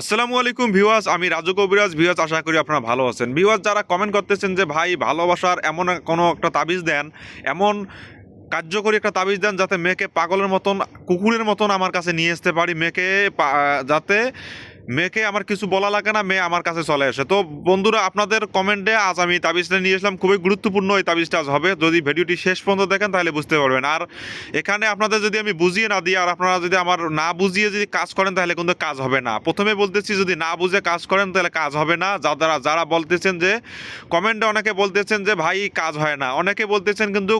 আসসালামু আলাইকুম ভিওয়াস আমি রাজু কবিরাজ। ভিওয়াস আশা করি আপনারা ভালো আছেন। ভিওয়াস যারা কমেন্ট করতেছেন যে, ভাই, ভালোবাসার এমন কোনো একটা তাবিজ দেন, এমন কার্যকরী একটা তাবিজ দেন যাতে মেয়েকে পাগলের মতন, কুকুরের মতন আমার কাছে নিয়ে আসতে পারি, মেয়েকে যাতে মেয়েকে আমার কিছু বলা লাগে না, মেয়ে আমার কাছে চলে আসে। তো বন্ধুরা, আপনাদের কমেন্টে আজ আমি তাবিজটা নিয়ে আসলাম খুবই গুরুত্বপূর্ণ এই তাবিজটা আজ হবে। যদি ভিডিওটি শেষ পর্যন্ত দেখেন, তাহলে বুঝতে পারবেন। আর এখানে আপনাদের যদি আমি বুঝিয়ে না দিই, আর আপনারা যদি আমার না বুঝিয়ে যদি কাজ করেন, তাহলে কিন্তু কাজ হবে না। প্রথমে বলতেছি, যদি না বুঝে কাজ করেন, তাহলে কাজ হবে না। যারা যারা বলতেছেন যে কমেন্টে অনেকে বলতেছেন যে, ভাই, কাজ হয় না। অনেকে বলতেছেন কিন্তু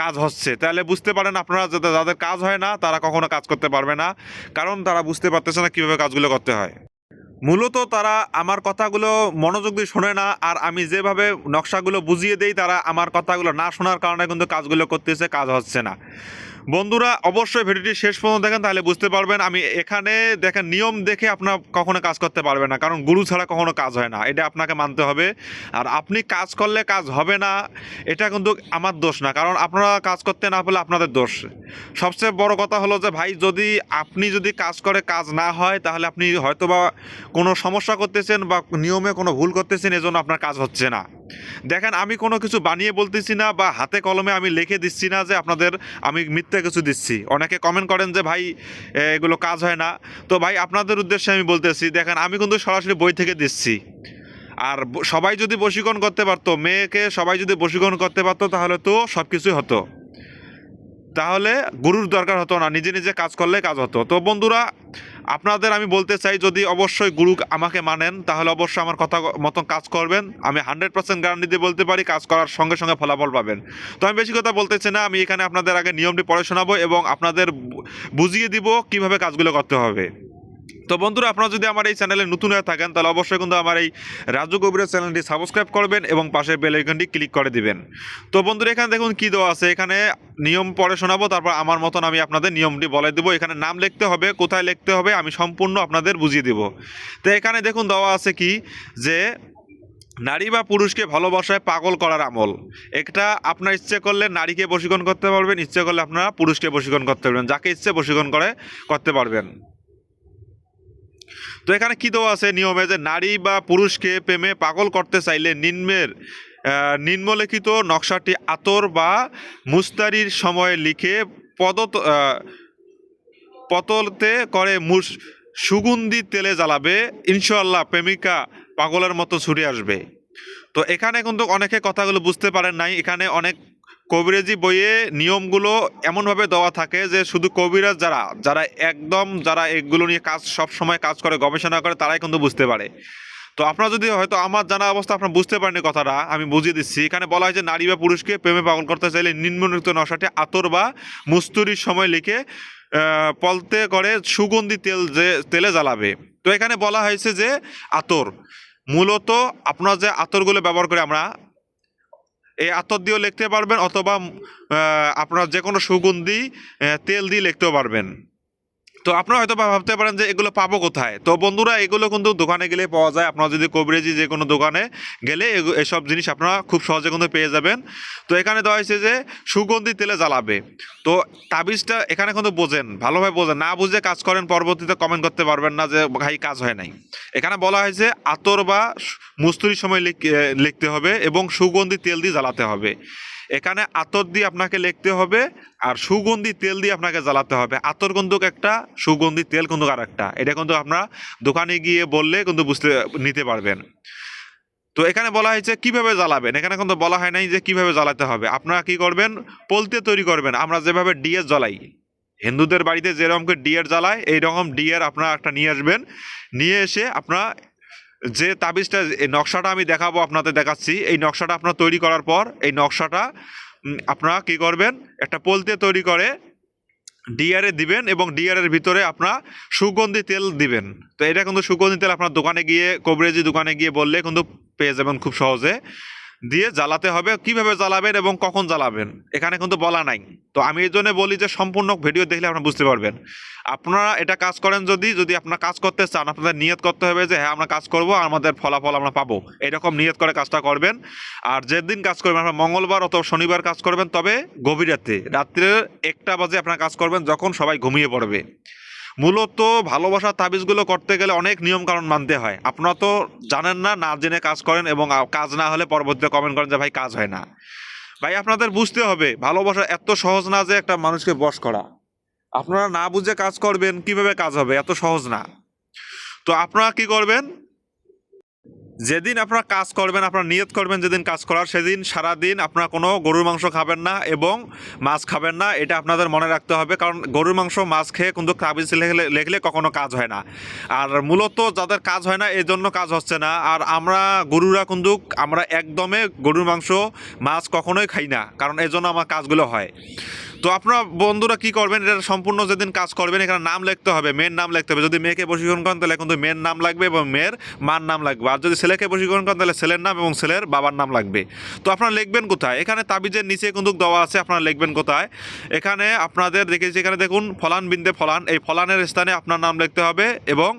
কাজ হচ্ছে। তাহলে বুঝতে পারেন আপনারা যাদের যাদের কাজ হয় না, তারা কখনো কাজ করতে পারবে না। কারণ তারা বুঝতে পারতেছে না কীভাবে কাজগুলো করতে হয়। মূলত তারা আমার কথাগুলো মনোযোগ দিয়ে শোনে না, আর আমি যেভাবে নকশাগুলো বুঝিয়ে দেই, তারা আমার কথাগুলো না শোনার কারণে কিন্তু কাজগুলো করতেছে, কাজ হচ্ছে না। বন্ধুরা, অবশ্যই ভিডিওটি শেষ পর্যন্ত দেখেন, তাহলে বুঝতে পারবেন। আমি এখানে দেখেন, নিয়ম দেখে আপনার কখনো কাজ করতে পারবেন না, কারণ গুরু ছাড়া কখনো কাজ হয় না, এটা আপনাকে মানতে হবে। আর আপনি কাজ করলে কাজ হবে না, এটা কিন্তু আমার দোষ না, কারণ আপনারা কাজ করতে না পারলে আপনাদের দোষ। সবচেয়ে বড় কথা হলো যে, ভাই, যদি আপনি যদি কাজ করে কাজ না হয়, তাহলে আপনি হয়তোবা কোনো সমস্যা করতেছেন বা নিয়মে কোনো ভুল করতেছেন, এজন্য আপনার কাজ হচ্ছে না। দেখেন, আমি কোনো কিছু বানিয়ে বলতেছি না বা হাতে কলমে আমি লিখে দিচ্ছি না যে আপনাদের আমি মিথ্যা কিছু দিচ্ছি। অনেকে কমেন্ট করেন যে, ভাই এগুলো কাজ হয় না। তো ভাই, আপনাদের উদ্দেশ্যে আমি বলতেছি, দেখেন, আমি কিন্তু সরাসরি বই থেকে দিচ্ছি। আর সবাই যদি বশীকরণ করতে পারতো, মেয়েকে সবাই যদি বশীকরণ করতে পারতো, তাহলে তো সব কিছুই হতো। তাহলে গুরুর দরকার হতো না, নিজে নিজে কাজ করলে কাজ হতো। তো বন্ধুরা আপনাদের আমি বলতে চাই, যদি অবশ্যই গুরু আমাকে মানেন, তাহলে অবশ্যই আমার কথা মতন কাজ করবেন। আমি হান্ড্রেড পার্সেন্ট গ্যারান্টি দিয়ে বলতে পারি, কাজ করার সঙ্গে সঙ্গে ফলাফল পাবেন। তো আমি বেশি কথা বলতেছি না, আমি এখানে আপনাদের আগে নিয়মটি পড়ে শোনাবো এবং আপনাদের বুঝিয়ে দিব কীভাবে কাজগুলো করতে হবে। তো বন্ধুরা, আপনারা যদি আমার এই চ্যানেলে নতুন হয়ে থাকেন, তাহলে অবশ্যই কিন্তু আমার এই রাজু কবিরের চ্যানেলটি সাবস্ক্রাইব করবেন এবং পাশের বেল আইকনটি ক্লিক করে দিবেন। তো বন্ধুরা, এখানে দেখুন কি দেওয়া আছে। এখানে নিয়ম পড়ে শোনাবো, তারপর আমার মতন আমি আপনাদের নিয়মটি বলে দেবো। এখানে নাম লিখতে হবে, কোথায় লিখতে হবে, আমি সম্পূর্ণ আপনাদের বুঝিয়ে দেব। তো এখানে দেখুন দেওয়া আছে কি? যে নারী বা পুরুষকে ভালোবাসায় পাগল করার আমল। একটা আপনার ইচ্ছে করলে নারীকে বশীকরণ করতে পারবেন, ইচ্ছে করলে আপনারা পুরুষকে বশীকরণ করতে পারবেন। যাকে ইচ্ছে বশীকরণ করে, করতে পারবেন। তো এখানে কি দেওয়া আছে? নিয়মে যে নারী বা পুরুষকে প্রেমে পাগল করতে চাইলে নিম্নের নিম্নলিখিত নকশাটি আতর বা মুস্তারির সময় লিখে পদ পতলতে করে মুস, সুগন্ধি তেলে জ্বালাবে। ইনশাল্লাহ প্রেমিকা পাগলের মতো ছুটে আসবে। তো এখানে কিন্তু অনেকে কথাগুলো বুঝতে পারেন নাই। এখানে অনেক কবিরাজি বইয়ে নিয়মগুলো এমনভাবে দেওয়া থাকে যে শুধু কবিরাজ যারা যারা একদম যারা এগুলো নিয়ে কাজ সব সময় কাজ করে, গবেষণা করে, তারাই কিন্তু বুঝতে পারে। তো আপনারা যদি হয়তো আমার জানা অবস্থা আপনারা বুঝতে পারেনি কথাটা, আমি বুঝিয়ে দিচ্ছি। এখানে বলা হয় যে নারী বা পুরুষকে প্রেমে পাগল করতে চাইলে নিম্নলিখিত নশাটি আতর বা মুস্তুরির সময় লিখে পলতে করে সুগন্ধি তেল যে, তেলে জ্বালাবে। তো এখানে বলা হয়েছে যে আতর। মূলত আপনার যে আতরগুলো ব্যবহার করে আমরা এই আতর দিয়েও লিখতে পারবেন অথবা আপনার যে কোনো সুগন্ধি তেল দিয়ে লিখতেও পারবেন। তো আপনারা হয়তো ভাবতে পারেন যে এগুলো পাবো কোথায়? তো বন্ধুরা, এগুলো কিন্তু দোকানে গেলে পাওয়া যায়। আপনারা যদি কবিরাজি যে কোনো দোকানে গেলে এসব জিনিস আপনারা খুব সহজে কিন্তু পেয়ে যাবেন। তো এখানে দেওয়া হয়েছে যে সুগন্ধি তেলে জ্বালাবে। তো তাবিজটা এখানে কিন্তু বোঝেন, ভালোভাবে বোঝেন। না বুঝে কাজ করেন, পরবর্তীতে কমেন্ট করতে পারবেন না যে, ভাই, কাজ হয় নাই। এখানে বলা হয়েছে, আতর বা মুস্তুরির সময় লিখ- লিখতে হবে এবং সুগন্ধি তেল দিয়ে জ্বালাতে হবে। এখানে আতর দিয়ে আপনাকে লিখতে হবে আর সুগন্ধি তেল দিয়ে আপনাকে জ্বালাতে হবে। আতর কন্দুক একটা, সুগন্ধি তেল কন্দুক আর একটা। এটা কিন্তু আপনারা দোকানে গিয়ে বললে কিন্তু বুঝতে, নিতে পারবেন। তো এখানে বলা হয়েছে কীভাবে জ্বালাবেন? এখানে কিন্তু বলা হয় নাই যে কীভাবে জ্বালাতে হবে। আপনারা কি করবেন? পলতে তৈরি করবেন। আমরা যেভাবে ডিএস জ্বালাই, হিন্দুদের বাড়িতে যেরকম ডিএর জ্বালায়, এইরকম ডিএর আপনারা একটা নিয়ে আসবেন। নিয়ে এসে আপনারা যে তাবিজটা নকশাটা আমি দেখাবো, আপনাদের দেখাচ্ছি। এই নকশাটা আপনার তৈরি করার পর, এই নকশাটা আপনারা কি করবেন? একটা পোলতে তৈরি করে ডিয়ারে দিবেন এবং ডিয়ারের ভিতরে আপনার সুগন্ধি তেল দিবেন। তো এটা কিন্তু সুগন্ধি তেল আপনার দোকানে গিয়ে কবরেজি দোকানে গিয়ে বললে কিন্তু পেয়ে যাবেন খুব সহজে। দিয়ে জ্বালাতে হবে। কীভাবে জ্বালাবেন এবং কখন জ্বালাবেন? এখানে কিন্তু বলা নাই। তো আমি এই জন্য বলি যে, সম্পূর্ণ ভিডিও দেখলে আপনারা বুঝতে পারবেন। আপনারা এটা কাজ করেন যদি যদি আপনারা কাজ করতে চান, আপনাদের নিয়ত করতে হবে যে হ্যাঁ আমরা কাজ করব আমাদের ফলাফল আমরা পাবো। এরকম নিয়ত করে কাজটা করবেন। আর যেদিন কাজ করবেন, আপনারা মঙ্গলবার অথবা শনিবার কাজ করবেন, তবে গভীর রাতে রাত্রে একটা বাজে আপনারা কাজ করবেন, যখন সবাই ঘুমিয়ে পড়বে। মূলত ভালোবাসার তাবিজগুলো করতে গেলে অনেক নিয়ম কারণ মানতে হয়। আপনারা তো জানেন না না জেনে কাজ করেন এবং কাজ না হলে পরবর্তীতে কমেন্ট করেন যে, ভাই, কাজ হয় না। ভাই, আপনাদের বুঝতে হবে, ভালোবাসা এত সহজ না যে একটা মানুষকে বশ করা। আপনারা না বুঝে কাজ করবেন, কীভাবে কাজ হবে? এত সহজ না। তো আপনারা কি করবেন? যেদিন আপনারা কাজ করবেন, আপনারা নিয়ত করবেন যেদিন কাজ করার, সেদিন সারা দিন আপনারা কোনো গরুর মাংস খাবেন না এবং মাছ খাবেন না, এটা আপনাদের মনে রাখতে হবে। কারণ গরুর মাংস, মাছ খেয়ে কিন্তু তাবিজ লেখলে লেখলে কখনো কাজ হয় না। আর মূলত যাদের কাজ হয় না এই জন্য কাজ হচ্ছে না। আর আমরা গরুরা কিন্তু, আমরা একদমে গরুর মাংস, মাছ কখনোই খাই না, কারণ এই জন্য আমার কাজগুলো হয়। তো আপনারা বন্ধুরা কি করবেন? এটা সম্পূর্ণ যেদিন কাজ করবেন, এখানে নাম লিখতে হবে, মেয়ের নাম লিখতে হবে। যদি মেয়েকে প্রশিক্ষণ করেন, তাহলে কিন্তু মেয়ের নাম লাগবে এবং মেয়ের মার নাম লাগবে। আর যদি ছেলেকে প্রশিক্ষণ করেন, তাহলে ছেলের নাম এবং ছেলের বাবার নাম লাগবে। তো আপনারা লিখবেন কোথায়? এখানে তাবিজের নিচে কিন্তু দেওয়া আছে, আপনারা লিখবেন কোথায়? এখানে আপনাদের দেখেছি এখানে দেখুন, ফলান বিন্দে ফলান। এই ফলানের স্থানে আপনার নাম লিখতে হবে এবং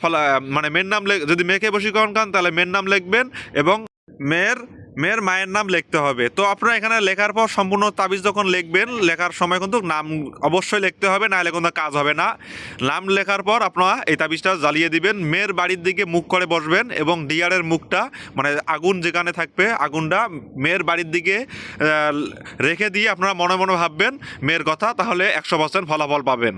ফলা মানে মেয়ের নাম যদি মেয়েকে প্রশিক্ষণ করেন, তাহলে মেয়ের নাম লিখবেন এবং মেয়ের মেয়ের মায়ের নাম লিখতে হবে। তো আপনারা এখানে লেখার পর সম্পূর্ণ তাবিজ যখন লিখবেন, লেখার সময় কিন্তু নাম অবশ্যই লিখতে হবে, নাহলে কোনো কাজ হবে না। নাম লেখার পর আপনারা এই তাবিজটা জ্বালিয়ে দিবেন। মেয়ের বাড়ির দিকে মুখ করে বসবেন এবং ডিয়ারের মুখটা মানে আগুন যেখানে থাকবে, আগুনটা মেয়ের বাড়ির দিকে রেখে দিয়ে আপনারা মনে মনে ভাববেন, মেয়ের কথা, তাহলে একশো পার্সেন্ট ফলাফল পাবেন।